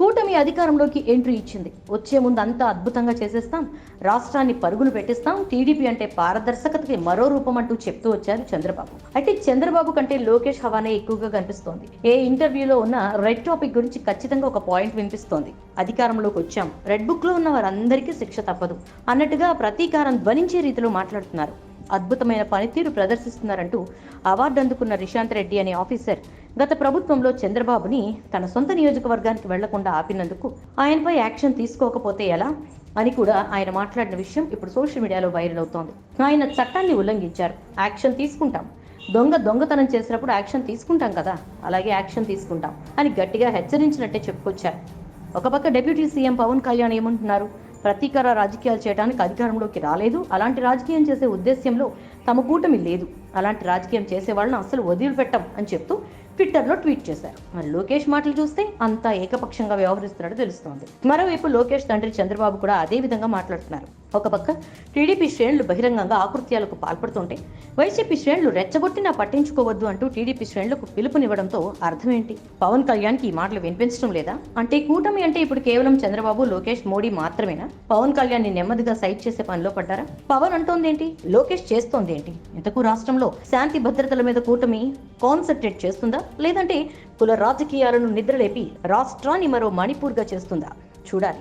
కూటమి అధికారంలోకి ఎంట్రీ ఇచ్చింది. వచ్చే ముందు అంతా అద్భుతంగా చేసేస్తాం. రాష్ట్రాన్ని పరుగులు పెట్టిస్తాం. టీడీపీ అంటే పారదర్శకతకి మరో రూపం అంటూ చెప్తూ వచ్చారు చంద్రబాబు. అయితే చంద్రబాబు కంటే లోకేష్ హవానే ఎక్కువగా కనిపిస్తోంది. ఏ ఇంటర్వ్యూలో ఉన్న రెడ్ టాపిక్ గురించి ఖచ్చితంగా ఒక పాయింట్ వినిపిస్తోంది. అధికారంలోకి వచ్చాం. రెడ్ బుక్లో ఉన్న వారందరికీ శిక్ష తప్పదు. అన్నట్టుగా ప్రతీకారం ధ్వనించే రీతిలో మాట్లాడుతున్నారు. అద్భుతమైన పనితీరు ప్రదర్శిస్తున్నారంటూ అవార్డు అందుకున్న రిశాంత్ రెడ్డి అనే ఆఫీసర్ గత ప్రభుత్వంలో చంద్రబాబుని తన సొంత నియోజకవర్గానికి వెళ్ళకుండా ఆపినందుకు ఆయనపై యాక్షన్ తీసుకోకపోతే ఎలా? అని కూడా ఆయన మాట్లాడిన విషయం ఇప్పుడు సోషల్ మీడియాలో వైరల్ అవుతోంది. ఆయన చట్టాన్ని ఉల్లంఘించారు. యాక్షన్ తీసుకుంటాం. దొంగ దొంగతనం చేసినప్పుడు యాక్షన్ తీసుకుంటాం కదా? అలాగే యాక్షన్ తీసుకుంటాం. అని గట్టిగా హెచ్చరించినట్టే చెప్పుకొచ్చారు. ఒక పక్క డిప్యూటీ సీఎం పవన్ కళ్యాణ్ ఏమంటున్నారు? ప్రతీకార రాజకీయాలు చేయడానికి అధికారంలోకి రాలేదు. అలాంటి రాజకీయం చేసే ఉద్దేశ్యంలో తమ కూటమి లేదు. అలాంటి రాజకీయం చేసే వాళ్ళని అసలు వదిలిపెట్టం అని చెప్తూ ట్విట్టర్లో ట్వీట్ చేశారు. మరి లోకేష్ మాటలు చూస్తే అంతా ఏకపక్షంగా వ్యవహరిస్తున్నట్టు తెలుస్తోంది. మరోవైపు లోకేష్ తండ్రి చంద్రబాబు కూడా అదే విధంగా మాట్లాడుతున్నారు. ఒక పక్క టీడీపీ శ్రేణులు బహిరంగంగా ఆకృత్యాలకు పాల్పడుతుంటే వైసీపీ శ్రేణులు రెచ్చగొట్టినా పట్టించుకోవద్దు అంటూ టీడీపీ శ్రేణులకు పిలుపునివ్వడంతో అర్థమేంటి? పవన్ కళ్యాణ్కి ఈ మాటలు వినిపించడం లేదా? అంటే కూటమి అంటే ఇప్పుడు కేవలం చంద్రబాబు లోకేష్ మోడీ మాత్రమేనా? పవన్ కళ్యాణ్ని నెమ్మదిగా సైట్ చేసే పనిలో పడ్డారా? పవన్ అంటోందేంటి? లోకేష్ చేస్తోందేంటి? ఇంతకు రాష్ట్రంలో శాంతి భద్రతల మీద కూటమి కాన్సన్ట్రేట్ చేస్తుందా? లేదంటే కుల రాజకీయాలను నిద్రలేపి రాష్ట్రాన్ని మరో మణిపూర్గా చేస్తుందా? చూడాలి.